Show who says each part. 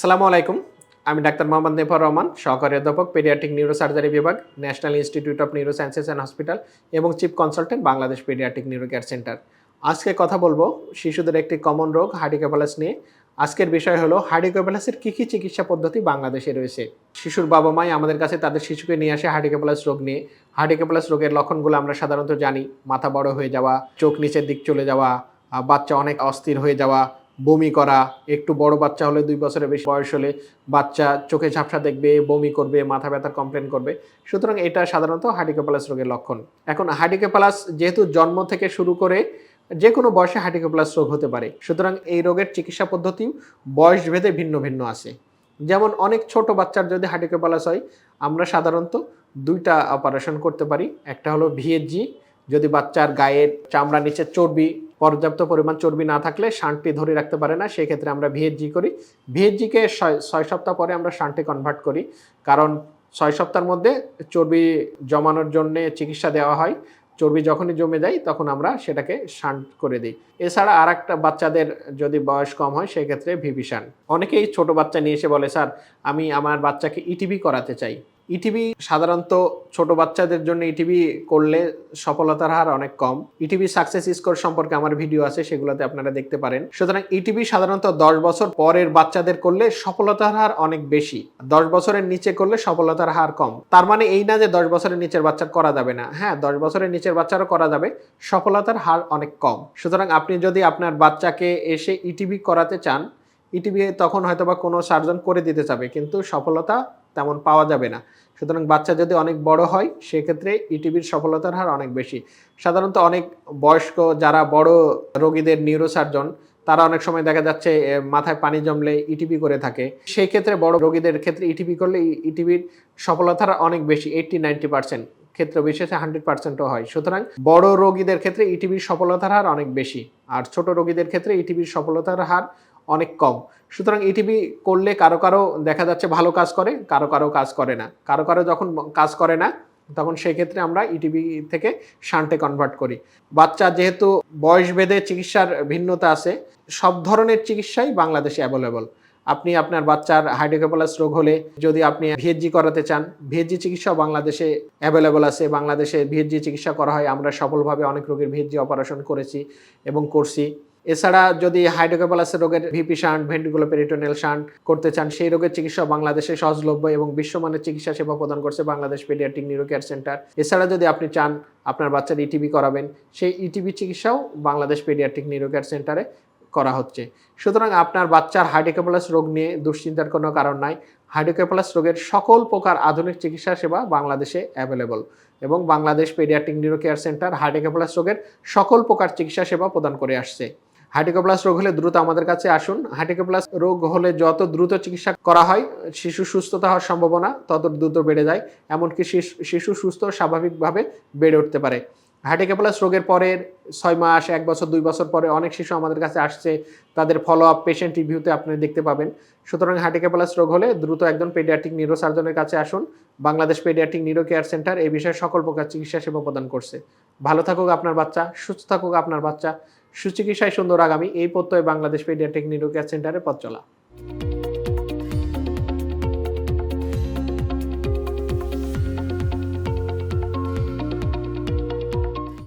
Speaker 1: আসসালামু আলাইকুম। আমি ডাক্তার মোহাম্মদ নেফর রহমান, সহকারী অধ্যাপক, পেডিয়াট্রিক নিউরোসার্জারি বিভাগ, national institute of neuro sciences and hospital এবং chief consultant, Bangladesh pediatric neuro care centre. আজকে কথা বলব শিশুদের একটি কমন রোগ হার্ডিকোপ্যালাস নিয়ে। আজকের বিষয় হলো হার্ডিকোপ্যালাসের কী কী চিকিৎসা পদ্ধতি বাংলাদেশে রয়েছে? শিশুর বাবা মাই আমাদের কাছে তাদের শিশুকে নিয়ে আসে হার্ডিকোপ্যালাস রোগ নিয়ে। হার্ডিকোপ্যালাস রোগের লক্ষণগুলো আমরা সাধারণত জানি, মাথা বড় হয়ে যাওয়া, চোখ নিচের দিক চলে যাওয়া, বাচ্চা অনেক অস্থির হয়ে যাওয়া বমি করা, একটু বড় বাচ্চা হলে দুই বছরের বেশি বয়স হলে বাচ্চা চোখে ঝাপসা দেখবে, বমি করবে, মাথা ব্যথার কমপ্লেন করবে। সুতরাং এটা সাধারণত হার্ডিকোপ্যালাস রোগের লক্ষণ। এখন হার্ডিকোপ্যালাস যেহেতু জন্ম থেকে শুরু করে যে কোনো বয়সে হার্ডিকোপ্যালাস রোগ হতে পারে। সুতরাং এই রোগের চিকিৎসা পদ্ধতি বয়স ভেদে ভিন্ন ভিন্ন আছে। যেমন অনেক ছোট বাচ্চার যদি হার্ডিকোপ্যালাস হয়, আমরা সাধারণত দুইটা অপারেশন করতে পারি। একটা হলো ভিএসজি যদি বাচ্চার গায়ের চামড়া নিচে চর্বি, পর্যাপ্ত পরিমাণ চর্বি না থাকলে শান্টটি ধরে রাখতে পারে না, সেই ক্ষেত্রে আমরা ভিএসজি করি। ভিএসজিকে ছয় সপ্তাহ পরে আমরা শান্টে কনভার্ট করি। কারণ ছয় সপ্তাহের মধ্যে চর্বি জমানোর জন্য চিকিৎসা দেওয়া হয়। চর্বি যখনই জমে যায়, তখন আমরা সেটাকে শান্ট করে দিই। এছাড়া আর একটা বাচ্চাদের যদি বয়স কম হয় সেক্ষেত্রে ভিভিশান অনেকেই ছোট বাচ্চা নিয়ে এসে বলে, স্যার, আমি আমার বাচ্চাকে ইটিভি করাতে চাই। ইটিভি সাধারণত ছোট বাচ্চাদের জন্য ইটিভি করলে সফলতার হার অনেক কম। ইটিভি সাকসেস স্কোর সম্পর্কে আমার ভিডিও আছে, সেগুলোতে আপনারা দেখতে পারেন। সুতরাং ইটিভি সাধারণত দশ বছর পরের বাচ্চাদের করলে সফলতার হার অনেক বেশি। দশ বছরের নিচে করলে সফলতার হার কম। তার মানে এই না যে দশ বছরের নিচের বাচ্চার করা যাবে না। হ্যাঁ দশ বছরের নিচের বাচ্চারও করা যাবে। সফলতার হার অনেক কম। সুতরাং আপনি যদি আপনার বাচ্চাকে এসে ইটিভি করাতে চান ইটিভি তখন হয়তো বা কোনো সার্জন করে দিতে চাবে কিন্তু সফলতা তেমন পাওয়া যাবে না। সুতরাং বাচ্চা যদি অনেক বড় হয়, সেক্ষেত্রে ইটিভির সফলতার হার অনেক বেশি। সাধারণত অনেক বয়স্ক যারা বড় রোগীদের নিউরোসার্জন তারা অনেক সময় দেখা যাচ্ছে মাথায় পানি জমলে ইটিভি করে থাকে। সেই ক্ষেত্রে বড় রোগীদের ক্ষেত্রে ইটিভি করলে ইটিভির সফলতার অনেক বেশি এইটটি নাইনটি পার্সেন্ট ক্ষেত্র বিশেষে হান্ড্রেড পার্সেন্টও হয়। সুতরাং বড় রোগীদের ক্ষেত্রে ইটিভির সফলতার হার অনেক বেশি। আর ছোট রোগীদের ক্ষেত্রে ইটিভির সফলতার হার অনেক কম। সুতরাং ইটিভি করলে কারও কারও দেখা যাচ্ছে ভালো কাজ করে, কারও কারও কাজ করে না। কারও কারও যখন কাজ করে না, তখন সেই ক্ষেত্রে আমরা ইটিভি থেকে শান্টে কনভার্ট করি। বাচ্চা যেহেতু বয়স ভেদে চিকিৎসার ভিন্নতা আছে, সব ধরনের চিকিৎসাই বাংলাদেশে অ্যাভেলেবল আপনি আপনার বাচ্চার হাইড্রোকেপালাস রোগ হলে যদি আপনি ভিএসজি করাতে চান ভিএসজি চিকিৎসা বাংলাদেশে অ্যাভেলেবল আছে। বাংলাদেশে ভিএসজি চিকিৎসা করা হয়, আমরা সফলভাবে অনেক রোগীর ভিএসজি অপারেশন করেছি এবং করছি। এছাড়া যদি হাইড্রোকেপালাস রোগের VP shunt ventriculo peritoneal shunt করতে চান, সেই রোগের চিকিৎসা বাংলাদেশে সহজলভ্য এবং বিশ্বমানের চিকিৎসা সেবা প্রদান করছে Bangladesh pediatric neuro care centre. এছাড়া যদি আপনি চান আপনার বাচ্চার ইটিভি করাবেন, সেই ইটিভি চিকিৎসাও বাংলাদেশ পেডিয়াট্রিক নিউরো কেয়ার সেন্টারে করা হচ্ছে। সুতরাং আপনার বাচ্চার হাইড্রোকেপালাস রোগ নিয়ে দুশ্চিন্তার কোনো কারণ নাই। হাইড্রোকেপালাস রোগের সকল প্রকার আধুনিক চিকিৎসা সেবা বাংলাদেশে অ্যাভেলেবল এবং Bangladesh pediatric neuro care centre hydrocephalus রোগের সকল প্রকার চিকিৎসা সেবা প্রদান করে আসছে। হার্টিকোপ্লাস রোগ হলে দ্রুত আমাদের কাছে আসুন। হার্টিকোপ্লাস রোগ হলে যত দ্রুত চিকিৎসা করা হয়, শিশু সুস্থতা হওয়ার সম্ভাবনা তত দ্রুত বেড়ে যায়, এমনকি শিশু- সুস্থ স্বাভাবিকভাবে বেড়ে উঠতে পারে। হার্টিকোপ্লাস রোগের পরের ছয় মাস, এক বছর, দুই বছর পরে অনেক শিশু আমাদের কাছে আসছে। তাদের ফলো আপ পেশেন্ট রিভিউতে আপনি দেখতে পাবেন। সুতরাং হার্টিকোপ্লাস রোগ হলে দ্রুত একজন পেডিয়াট্রিক নিউরো সার্জনের কাছে আসুন। Bangladesh pediatric neuro care centre এই বিষয়ে সকল প্রকার চিকিৎসা সেবা প্রদান করছে। ভালো থাকুক আপনার বাচ্চা, সুস্থ থাকুক আপনার বাচ্চা। সুচিকিৎসায় সুন্দর আগামী। এই প্রত্যয় বাংলাদেশ পেডিয়াট্রিক নিউরো সেন্টারে পথ চলা।